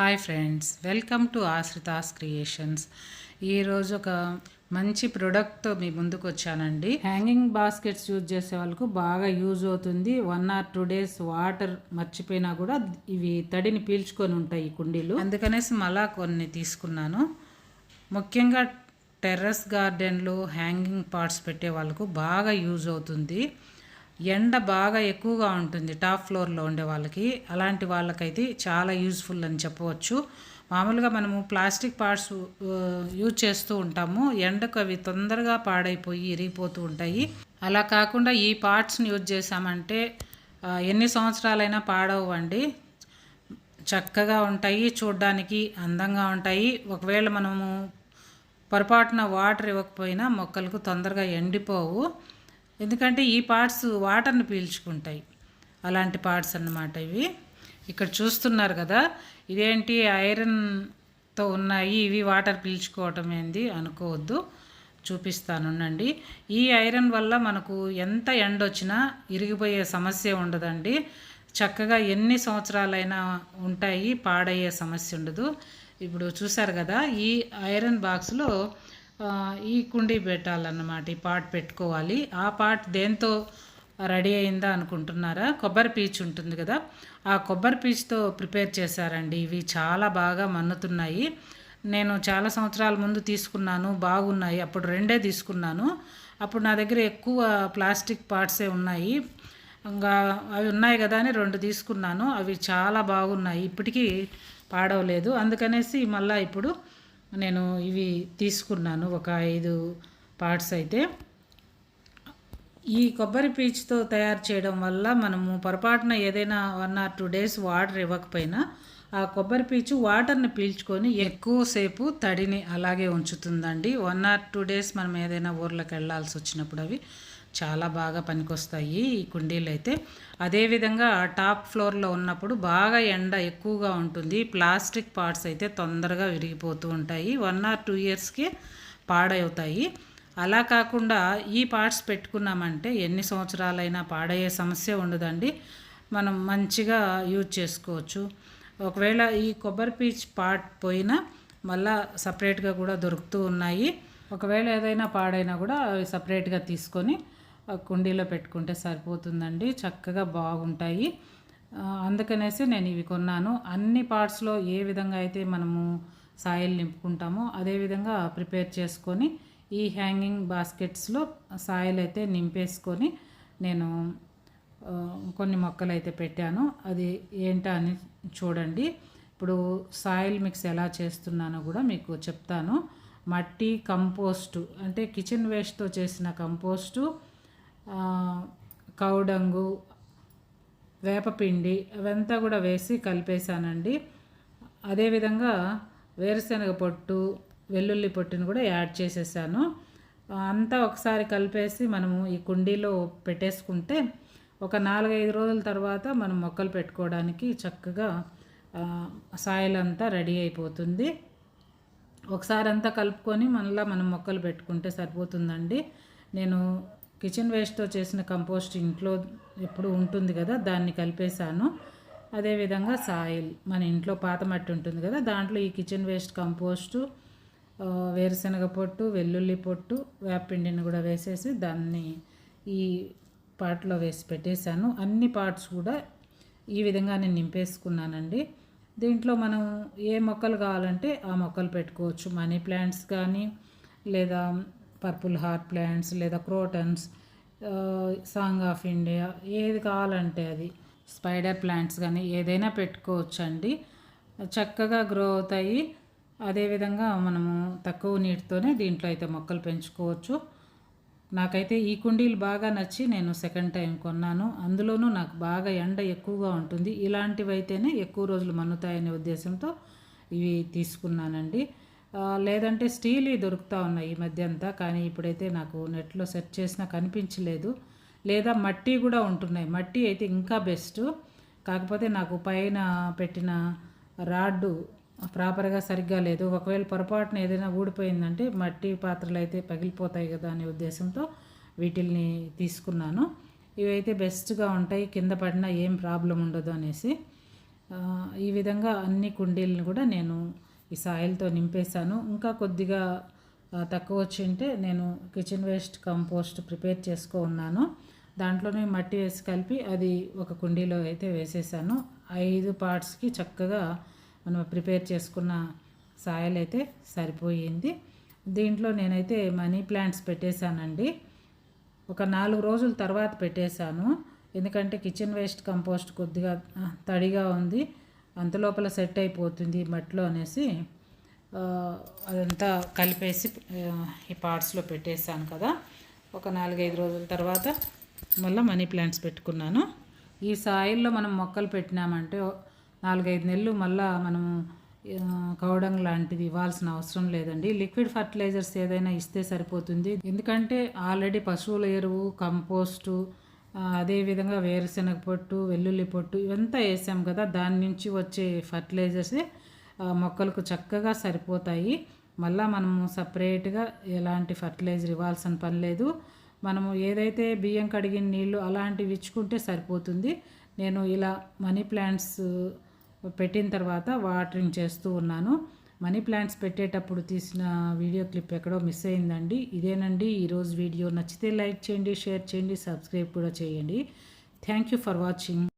Hi friends welcome to Ashrita's creations ఈరోజు ఒక మంచి ప్రోడక్ట్తో మీ ముందుకు వచ్చానండి. హ్యాంగింగ్ బాస్కెట్స్ యూజ్ చేసే వాళ్ళకు బాగా యూజ్ అవుతుంది. One or two days water మర్చిపోయినా కూడా ఇవి తడిని పీల్చుకొని ఉంటాయి ఈ కుండీలు. అందుకనేసి మళ్ళా కొన్ని తీసుకున్నాను. ముఖ్యంగా టెర్రస్ గార్డెన్లు హ్యాంగింగ్ పార్ట్స్ పెట్టే వాళ్ళకు బాగా యూజ్ అవుతుంది. ఎండ బాగా ఎక్కువగా ఉంటుంది టాప్ ఫ్లోర్లో ఉండే వాళ్ళకి. అలాంటి వాళ్ళకైతే చాలా యూజ్ఫుల్ అని చెప్పవచ్చు. మామూలుగా మనము ప్లాస్టిక్ పార్ట్స్ యూజ్ చేస్తూ ఉంటాము. ఎండకు అవి తొందరగా పాడైపోయి ఇరిగిపోతూ ఉంటాయి. అలా కాకుండా ఈ పార్ట్స్ని యూజ్ చేసామంటే ఎన్ని సంవత్సరాలైనా పాడవండి చక్కగా ఉంటాయి చూడ్డానికి అందంగా ఉంటాయి. ఒకవేళ మనము పొరపాటున వాటర్ ఇవ్వకపోయినా మొక్కలకు తొందరగా ఎండిపోవు. ఎందుకంటే ఈ పార్ట్స్ వాటర్ని పీల్చుకుంటాయి. అలాంటి పార్ట్స్ అన్నమాట ఇవి. ఇక్కడ చూస్తున్నారు కదా ఇదేంటి ఐరన్తో ఉన్నాయి ఇవి వాటర్ పీల్చుకోవటం ఏంది అనుకోవద్దు. చూపిస్తానుండండి ఈ ఐరన్ వల్ల మనకు ఎంత ఎండ వచ్చినా ఇరిగిపోయే సమస్య ఉండదండి. చక్కగా ఎన్ని సంవత్సరాలైనా ఉంటాయి పాడయ్యే సమస్య ఉండదు. ఇప్పుడు చూసారు కదా ఈ ఐరన్ బాక్స్లో ఈ కుండీ పెట్టాలన్నమాట ఈ పాట్ పెట్టుకోవాలి. ఆ పాట్ దేంతో రెడీ అయిందా అనుకుంటున్నారా? కొబ్బరి పీచు ఉంటుంది కదా ఆ కొబ్బరి పీచుతో ప్రిపేర్ చేశారండి. ఇవి చాలా బాగా మన్నుతున్నాయి. నేను చాలా సంవత్సరాల ముందు తీసుకున్నాను బాగున్నాయి. అప్పుడు రెండే తీసుకున్నాను. అప్పుడు నా దగ్గర ఎక్కువ ప్లాస్టిక్ పార్ట్సే ఉన్నాయి. ఇంకా అవి ఉన్నాయి కదా అని రెండు తీసుకున్నాను. అవి చాలా బాగున్నాయి. ఇప్పటికీ పాడవలేదు. అందుకనేసి మళ్ళీ ఇప్పుడు నేను ఇవి తీసుకున్నాను ఒక ఐదు పార్ట్స్ అయితే. ఈ కొబ్బరి పీచుతో తయారు చేయడం వల్ల మనము పొరపాటున ఏదైనా one or two days water ఇవ్వకపోయినా ఆ కొబ్బరి పీచు వాటర్ని పీల్చుకొని ఎక్కువసేపు తడిని అలాగే ఉంచుతుందండి. వన్ ఆర్ టూ డేస్ మనం ఏదైనా ఊర్లోకి వెళ్ళాల్సి వచ్చినప్పుడు అవి. చాలా బాగా పనికొస్తాయి ఈ కుండీలు అయితే అదేవిధంగా టాప్ ఫ్లోర్లో ఉన్నప్పుడు బాగా ఎండ ఎక్కువగా ఉంటుంది. ప్లాస్టిక్ పార్ట్స్ అయితే తొందరగా విరిగిపోతూ ఉంటాయి. వన్ ఆర్ టూ ఇయర్స్కి పాడవుతాయి. అలా కాకుండా ఈ పార్ట్స్ పెట్టుకున్నామంటే ఎన్ని సంవత్సరాలైనా పాడయ్యే సమస్య ఉండదండి. మనం మంచిగా యూజ్ చేసుకోవచ్చు. ఒకవేళ ఈ కొబ్బరి పీచ్ పార్ట్ పోయినా మళ్ళా సపరేట్గా కూడా దొరుకుతూ ఉన్నాయి. ఒకవేళ ఏదైనా పాడైనా కూడా అవి సపరేట్గా తీసుకొని కుండీలో పెట్టుకుంటే సరిపోతుందండి. చక్కగా బాగుంటాయి. అందుకనేసి నేను ఇవి కొన్నాను. అన్ని పార్ట్స్లో ఏ విధంగా అయితే మనము సాయిల్ నింపుకుంటామో అదే విధంగా ప్రిపేర్ చేసుకొని ఈ హ్యాంగింగ్ బాస్కెట్స్లో సాయిల్ అయితే నింపేసుకొని నేను కొన్ని మొక్కలు అయితే పెట్టాను. అది ఏంటా అని చూడండి. ఇప్పుడు సాయిల్ మిక్స్ ఎలా చేస్తున్నానో కూడా మీకు చెప్తాను. మట్టి కంపోస్టు అంటే కిచెన్ వేస్ట్తో చేసిన కంపోస్టు కౌడంగు వేపపిండి అవంతా కూడా వేసి కలిపేశానండి. అదేవిధంగా వేరుశనగ పొట్టు వెల్లుల్లి పొట్టుని కూడా యాడ్ చేసేసాను. అంతా ఒకసారి కలిపేసి మనము ఈ కుండీలో పెట్టేసుకుంటే ఒక నాలుగైదు రోజుల తర్వాత మనం మొక్కలు పెట్టుకోవడానికి చక్కగా సాయిల్ అంతా రెడీ అయిపోతుంది. ఒకసారి అంతా కలుపుకొని మళ్ళీ మనం మొక్కలు పెట్టుకుంటే సరిపోతుందండి. నేను కిచెన్ వేస్ట్తో చేసిన కంపోస్ట్ ఇంట్లో ఎప్పుడు ఉంటుంది కదా దాన్ని కలిపేశాను. అదేవిధంగా సాయిల్ మన ఇంట్లో పాత మట్టి ఉంటుంది కదా దాంట్లో ఈ కిచెన్ వేస్ట్ కంపోస్టు వేరుశనగ పొట్టు వెల్లుల్లి పొట్టు వేపిండిని కూడా వేసేసి దాన్ని ఈ పాట్లో వేసి పెట్టేశాను. అన్ని పార్ట్స్ కూడా ఈ విధంగా నేను నింపేసుకున్నానండి. దీంట్లో మనం ఏ మొక్కలు కావాలంటే ఆ మొక్కలు పెట్టుకోవచ్చు. మనీ ప్లాంట్స్ కానీ లేదా పర్పుల్ హార్ట్ ప్లాంట్స్ లేదా క్రోటన్స్ సాంగ్ ఆఫ్ ఇండియా ఏది కావాలంటే అది. స్పైడర్ ప్లాంట్స్ కానీ ఏదైనా పెట్టుకోవచ్చండి. చక్కగా గ్రో అవుతాయి అదేవిధంగా మనము తక్కువ నీటితోనే దీంట్లో అయితే మొక్కలు పెంచుకోవచ్చు. నాకైతే ఈ కుండీలు బాగా నచ్చి నేను సెకండ్ టైం కొన్నాను. అందులోనూ నాకు బాగా ఎండ ఎక్కువగా ఉంటుంది. ఇలాంటివి అయితేనే ఎక్కువ రోజులు మన్నుతాయనే ఉద్దేశంతో ఇవి తీసుకున్నానండి. లేదంటే స్టీల్వి దొరుకుతూ ఉన్నాయి ఈ మధ్య అంతా కానీ ఇప్పుడైతే నాకు నెట్లో సెర్చ్ చేసినా కనిపించలేదు. లేదా మట్టి కూడా ఉంటున్నాయి. మట్టి అయితే ఇంకా బెస్ట్. కాకపోతే నాకు పైన పెట్టిన రాడ్డు ప్రాపర్గా సరిగ్గా లేదు. ఒకవేళ పొరపాటున ఏదైనా ఊడిపోయిందంటే మట్టి పాత్రలు అయితే పగిలిపోతాయి కదా అనే ఉద్దేశంతో వీటిల్ని తీసుకున్నాను. ఇవైతే బెస్ట్గా ఉంటాయి. కింద పడినా ఏం ప్రాబ్లం ఉండదు అనేసి ఈ విధంగా అన్ని కుండీలను కూడా నేను ఈ సాయిల్తో నింపేశాను. ఇంకా కొద్దిగా తక్కువ తక్కువ వచ్చింటే నేను కిచెన్ వేస్ట్ కంపోస్ట్ ప్రిపేర్ చేసుకో ఉన్నాను. దాంట్లోనే మట్టి వేసి కలిపి అది ఒక కుండీలో అయితే వేసేసాను ఐదు పార్ట్స్కి చక్కగా మనం ప్రిపేర్ చేసుకున్న సాయిల్ అయితే సరిపోయింది. దీంట్లో నేనైతే మనీ ప్లాంట్స్ పెట్టేశానండి. ఒక నాలుగు రోజుల తర్వాత పెట్టేశాను. ఎందుకంటే కిచెన్ వేస్ట్ కంపోస్ట్ కొద్దిగా తడిగా ఉంది. అంత లోపల సెట్ అయిపోతుంది మట్టిలో అనేసి అదంతా కలిపేసి ఈ పార్ట్స్లో పెట్టేసాను కదా. ఒక నాలుగైదు రోజుల తర్వాత మళ్ళీ మనీ ప్లాంట్స్ పెట్టుకున్నాను. ఈ సాయిల్లో మనం మొక్కలు పెట్టినామంటే నాలుగైదు నెలలు మళ్ళా మనము కౌడంగ్ లాంటిది ఇవ్వాల్సిన అవసరం లేదండి. లిక్విడ్ ఫర్టిలైజర్స్ ఏదైనా ఇస్తే సరిపోతుంది. ఎందుకంటే ఆల్రెడీ పశువుల ఎరువు కంపోస్టు అదేవిధంగా వేరుశనగ పొట్టు వెల్లుల్లి పొట్టు ఇవంతా వేసాం కదా. దాని నుంచి వచ్చే ఫర్టిలైజర్సే మొక్కలకు చక్కగా సరిపోతాయి. మళ్ళా మనము సపరేట్గా ఎలాంటి ఫర్టిలైజర్ ఇవ్వాల్సిన పని లేదు. మనము ఏదైతే బియ్యం కడిగిన నీళ్ళు అలాంటివి ఇచ్చుకుంటే సరిపోతుంది. నేను ఇలా మనీ ప్లాంట్స్ పెట్టిన తర్వాత వాటరింగ్ చేస్తూ ఉన్నాను. మనీ ప్లాంట్స్ పెట్టేటప్పుడు తీసిన వీడియో క్లిప్ ఎక్కడో మిస్ అయిందండి. ఇదేనండి. ఈరోజు వీడియో నచ్చితే లైక్ చేయండి షేర్ చేయండి సబ్స్క్రైబ్ కూడా చేయండి. Thank you for watching